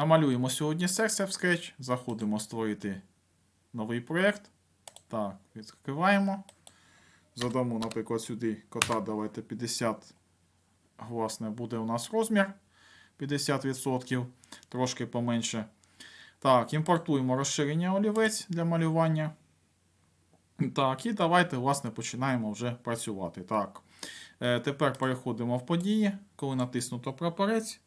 Намалюємо сьогодні серце в Scratch. Заходимо створити новий проєкт. Так, відкриваємо. Задамо, наприклад, сюди кота, давайте 50. Власне, буде у нас розмір 50%, трошки поменше. Так, імпортуємо розширення олівець для малювання. Так, і давайте, власне, починаємо вже працювати. Так. Е, тепер переходимо в події. Коли натиснуто прапорець.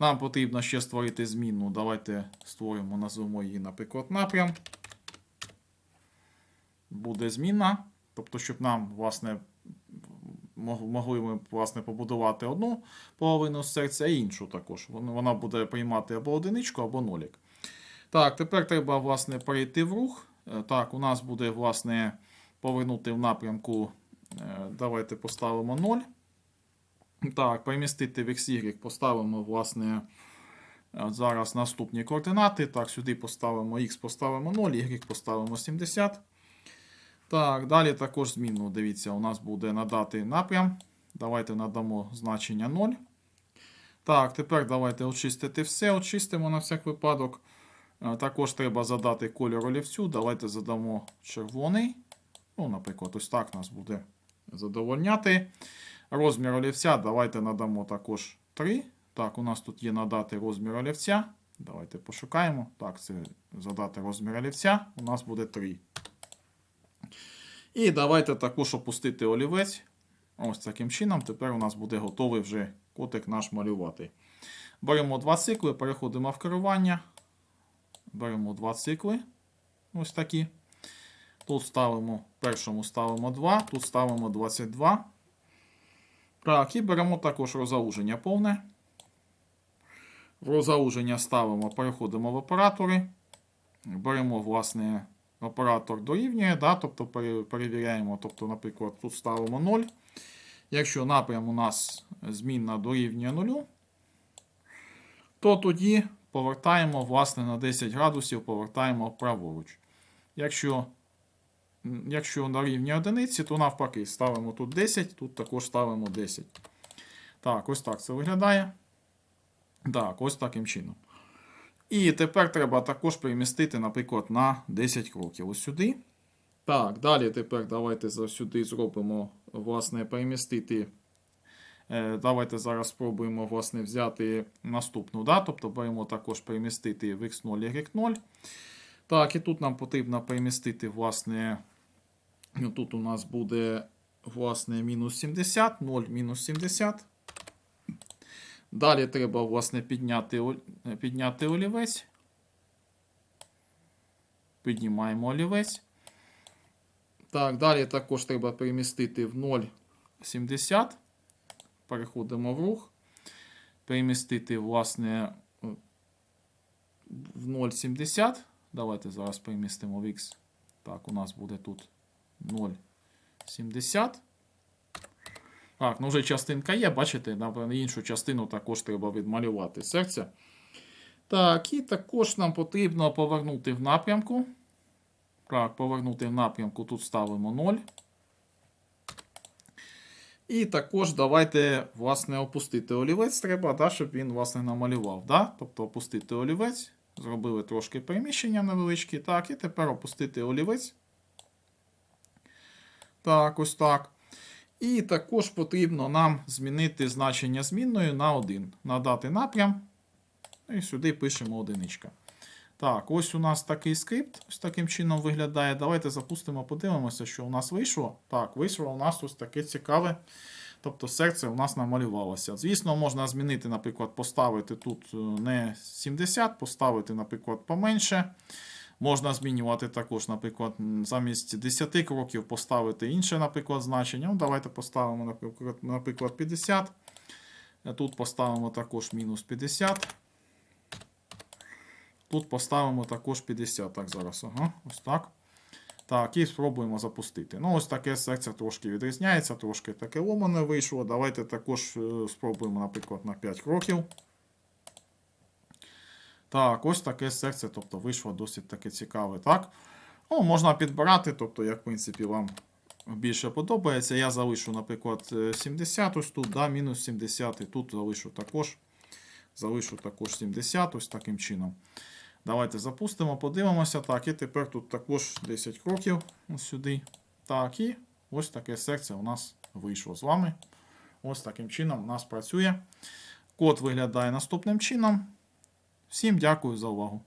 Нам потрібно ще створити змінну. Давайте створимо, назвемо її, наприклад, напрям. Буде зміна. Тобто, щоб нам, власне, могли ми власне, побудувати одну половину серця, а іншу також. Вона вона буде приймати або одиничку, або нолік. Так, тепер треба, власне, перейти в рух. Е, Так, у нас буде, власне, повернути в напрямку. е, Давайте поставимо 0. Так, перемістити в XY поставимо, власне, е, зараз наступні координати. Так, сюди поставимо X, поставимо 0, Y поставимо 70. Так, далі також змінну. Дивіться, у нас буде надати напрям. Давайте надамо значення 0. Так, тепер давайте очистити все. Очистимо на всяк випадок. Е, Також треба задати кольор олівцю. Давайте задамо червоний. Ну, наприклад, ось так нас буде задовольняти. Розмір олівця давайте надамо також 3. Так, у нас тут є надати розмір олівця. Давайте пошукаємо. Так, це задати розмір олівця. У нас буде 3. І давайте також опустити олівець. Ось таким чином. Тепер у нас буде готовий вже котик наш малювати. Беремо два цикли, переходимо в керування. Беремо два цикли. Ось такі. Тут ставимо, першому ставимо 2, тут ставимо 22. Так, і беремо також розгалуження повне. Розгалуження ставимо, переходимо в оператори. Беремо, власне, оператор дорівнює, да, тобто перевіряємо, тобто, наприклад, тут ставимо 0. Якщо напрям у нас змінна дорівнює 0, то тоді повертаємо власне, на 10 градусів, повертаємо праворуч. Якщо, якщо на рівні одиниці, то навпаки ставимо тут 10, тут також ставимо 10. Так, ось так це виглядає. Так, ось таким чином. І тепер треба також перемістити, наприклад, на 10 кроків. Ось сюди. Так, далі тепер давайте сюди зробимо, власне, перемістити. Е, Давайте зараз спробуємо власне, взяти наступну. Да? Тобто беремо також перемістити в x0, y0. Так, і тут нам потрібно перемістити, власне, ну, тут у нас буде власне, мінус 70, 0 мінус 70. Далі треба, власне, підняти, підняти олівець. Піднімаємо олівець. Так, далі також треба перемістити в 0,70. Переходимо в рух. Перемістити, власне, в 0,70. Давайте зараз перемістимо в X. Так, у нас буде тут 0,70. Так, ну вже частинка є, бачите, напевно, іншу частину також треба відмалювати серце. Так, і також нам потрібно повернути в напрямку. Так, повернути в напрямку, тут ставимо 0. І також давайте, власне, опустити олівець треба, да, щоб він, власне, намалював. Да? Тобто опустити олівець. Зробили трошки переміщення невеличкі. Так, і тепер опустити олівець. Так, ось так. І також потрібно нам змінити значення змінною на 1. Надати напрям. І сюди пишемо одиничка. Так, ось у нас такий скрипт, ось таким чином виглядає. Давайте запустимо, подивимося, що у нас вийшло. Так, вийшло у нас ось таке цікаве. Тобто серце у нас намалювалося. Звісно, можна змінити, наприклад, поставити тут е, не 70, поставити, наприклад, поменше. Можна змінювати також, наприклад, замість 10 кроків поставити інше, наприклад, значення. Ну, давайте поставимо, наприклад, наприклад 50. Е, Тут поставимо також мінус 50. Тут поставимо також 50. Так, зараз. Ага, ось так. Так, і спробуємо запустити. Ну, ось таке серце трошки відрізняється, трошки таке ломане вийшло. Давайте також е, спробуємо, наприклад, на 5 кроків. Так, ось таке серце, тобто вийшло досить таке цікаве. Так? Ну, можна підбирати, тобто, як в принципі вам більше подобається. Я залишу, наприклад, е, 70 ось тут, да, мінус 70, і тут залишу також залишу також 70, ось таким чином. Давайте запустимо, подивимося. Так, і тепер тут також 10 кроків сюди. Так, і ось таке серце у нас вийшло з вами. Ось таким чином у нас працює. Код виглядає наступним чином. Всім дякую за увагу.